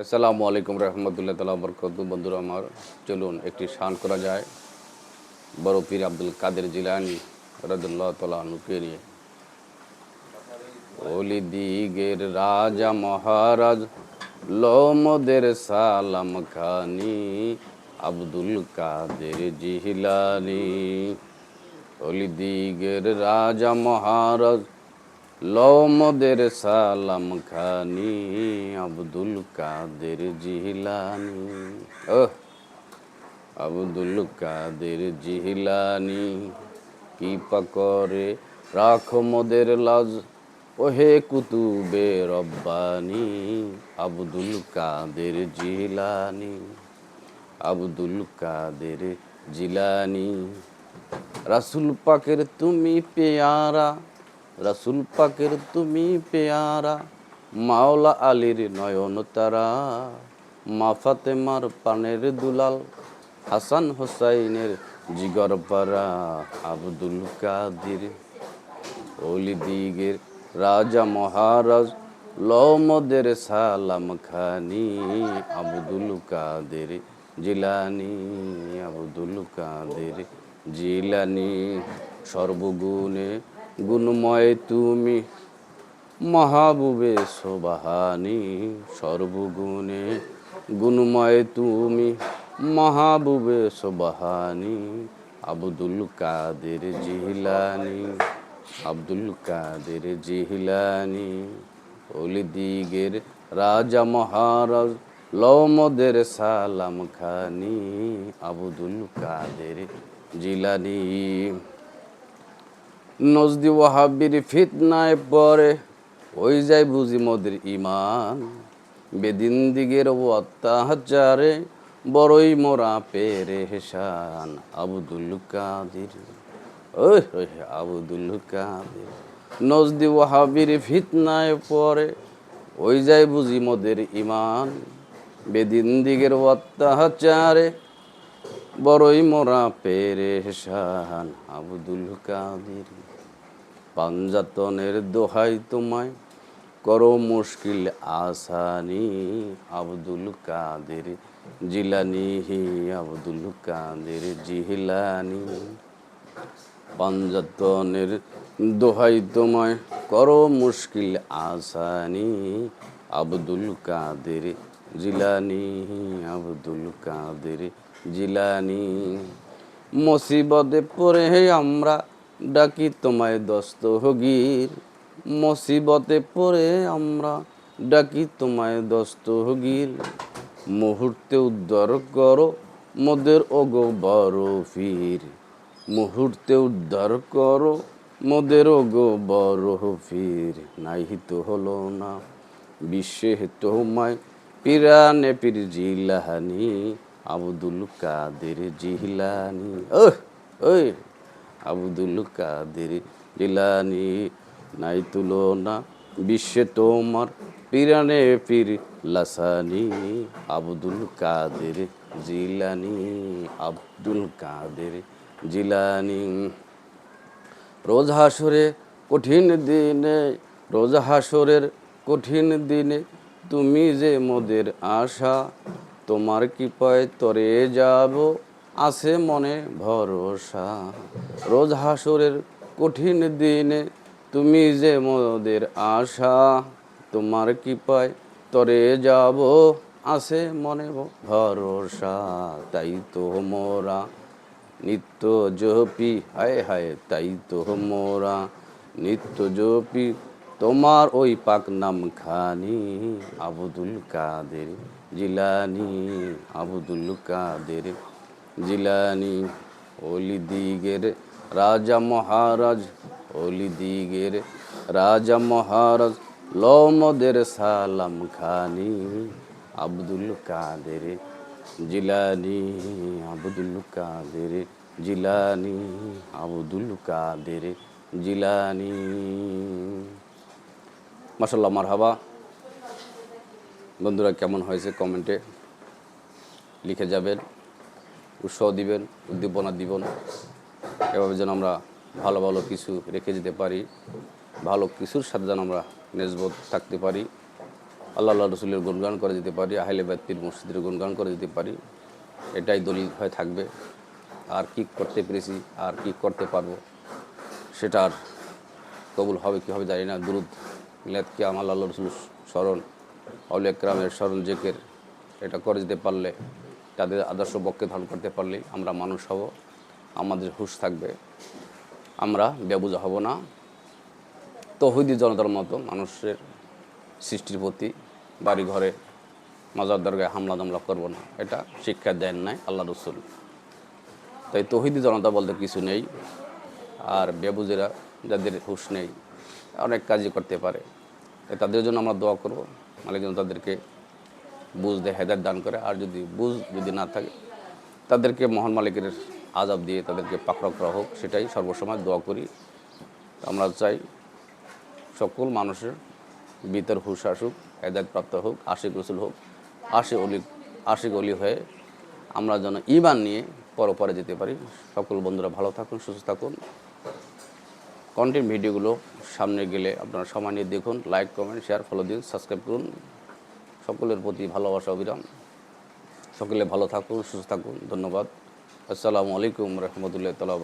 আসসালামু আলাইকুম রহমতুল্লাহ তালা বরকত বন্ধুরা আমার, চলুন একটি শান করা যায়। বড় পীর আব্দুল কাদের জিলানি রদুল্লাহ তালুকে নিয়ে। ওলি দিগের রাজা মহারাজ, লোমদের সালাম খানি আব্দুল কাদের জিহিলানি ওলি দিগের রাজা মহারাজ লোমদের সালাম খানি, আব্দুল কাদের জিহিলানি। ও আব্দুল কাদের জিহিলানি কি করে রাখো মোদের লাজ। ওহে কুতুবে রব্বানি, আব্দুল কাদের জিলানি আব্দুল কাদের জিলানি। রাসুল পাকের তুমি পেয়ারা রাসুল পাকের তুমি পেয়ারা, মাওলা আলীর নয়ন তারা, মা ফাতেমার পানের দুলাল, হাসান হোসাইনের জিগর পারা, আব্দুল কাদির অলি দিগের রাজা মহারাজ, লমদের সালাম খানি, আব্দুল কাদের জিলানি, আব্দুল কাদের জিলানি, সর্বগুণে গুণময় তুমি, মহাবুবে সোবাহানি সর্বগুণে গুণময় তুমি, মহাবুবে সোবাহানি আব্দুল কাদের জিহিলানি, আব্দুল কাদের জিহিলানি অলি দিগের রাজা মহারাজ লমদের সালাম খানি আব্দুল কাদের জিলানি। নজদি ওয়াহাবির ফিতনায় পরে ওই যাই বুঝি মোদের ইমান বেদিন দিগের অত্যাচারে বড়ই মোরা পেরে হেসান আব্দুল কাদির, ওই আব্দুল কাদির। নজদি ওয়াহাবির ফিতনায় পরে ওই যাই বুঝি মোদের ইমান বেদিন দিগের অত্যাচারে বড়ই মোরা পেরে হেসান আবুদুল কাদির। পাঞ্জাতনের দোহাই তোমায়, করো মুশকিল আসানি আব্দুল কাদের জিলানি হি আব্দুল কাদের জিহিলানি পাঞ্জাতনের দোহাই তোমায়, করো মুশকিল আসানি আব্দুল কাদের জিলানি আব্দুল কাদের জিলানি। মুসিবতে পড়ে আমরা ডাকি তোমায় দস্তগীর মুসিবতে পড়ে আমরা ডাকি তোমায় দস্ত দস্তগীর মুহূর্তে উদ্ধার করো মোদের ওগো বড় ফির। মুহূর্তে উদ্ধার করো মোদের ওগো বড় ফির। তো হলো না বিশ্বে তোমায় পিরানে পীর জিলাহানি আব্দুল কাদের জিলানি। ও ওই। আব্দুল কাদের জিলানি নাই তুলনা, বিশ্বে তোমার পিরানে পীর লাসানি, আব্দুল কাদের জিলানি, আব্দুল কাদের জিলানি। রোজ হাসরে কঠিন দিনে, রোজ হাসরের কঠিন দিনে তুমি যে মোদের আশা, তোমার কৃপায় তরে যাব আছে মনে ভরসা। রোজ হাসরের কঠিন দিনে তুমি যে মোদের আশা, তোমার কৃপায় তরে যাব। আছে মনে ভরসা, তাই তো মোরা নিত্য জপি। হায় হায়, তাই তো মোরা নিত্য জপি। তোমার ওই পাক নাম খানি আব্দুল কাদের জিলানি, আব্দুল কাদের জিলানি, অলি দিগের রাজা মহারাজ, অলি দিগের রাজা মহারাজ, লমদের সালাম খানি, আব্দুল কাদের জিলানি, আব্দুল কাদের জিলানি, আব্দুল কাদের জিলানি। মাসাল্লাহ মারহাবা। বন্ধুরা, কেমন হয়েছে কমেন্টে লিখে যাবেন। উৎসাহ দিবেন, উদ্দীপনা দিবেন। এভাবে যেন আমরা ভালো ভালো কিছু রেখে যেতে পারি, ভালো কিছুর সাথে যেন আমরা নেজবত থাকতে পারি। আল্লাহ আল্লাহ রসুলের গুণগান করে দিতে পারি, আহলে ব্যক্তির মসজিদের গুণগান করে দিতে পারি। এটাই দলিল হয়ে থাকবে। আর কি করতে পেরেছি, আর কি করতে পারব, সেটা আর কবুল হবে কি হবে জানি না। দুরুদ, মিলাদ কি আমার আল্লাহ রসুল স্মরণ আউলিয়া একরামের স্মরণ, জেকের, এটা করে দিতে পারলে তাদের আদর্শ পক্ষে ধারণ করতে পারলে আমরা মানুষ হব, আমাদের হুশ থাকবে। আমরা বেবুজা হব না। তহিদি জনতার মতো মানুষের সৃষ্টির প্রতি বাড়ি ঘরে মাজার দরগায় হামলা দামলা করব না। এটা শিক্ষা দেন নাই আল্লাহ রসুল। তাই তহিদি জনতা বলতে কিছু নেই, আর বেবুজেরা যাদের হুশ নেই, অনেক কাজই করতে পারে। তাদের জন্য আমরা দোয়া করব। মালিক তাদেরকে বুঝ দেয় হেদায়ত দান করে। আর যদি বুঝ যদি না থাকে, তাদেরকে মহান মালিকের আজাব দিয়ে তাদেরকে পাকড়াও করা হোক, সেটাই সর্বসময় দোয়া করি। আমরা চাই সকল মানুষের ভিতর হুশ আসুক প্রাপ্ত হোক, আশিক রসুল হোক আশি অলি, আশিক অলি হয়ে আমরা যেন ইমান নিয়ে পরপরে যেতে পারি। সকল বন্ধুরা ভালো থাকুন, সুস্থ থাকুন। কন্টেন্ট ভিডিওগুলো সামনে গেলে আপনারা সময় নিয়ে দেখুন লাইক কমেন্ট শেয়ার ফলো দিন সাবস্ক্রাইব করুন। সকলের প্রতি ভালোবাসা অবিরাম সকলে ভালো থাকুন সুস্থ থাকুন। ধন্যবাদ। আসসালামু আলাইকুম রহমতুল্লাহ তালা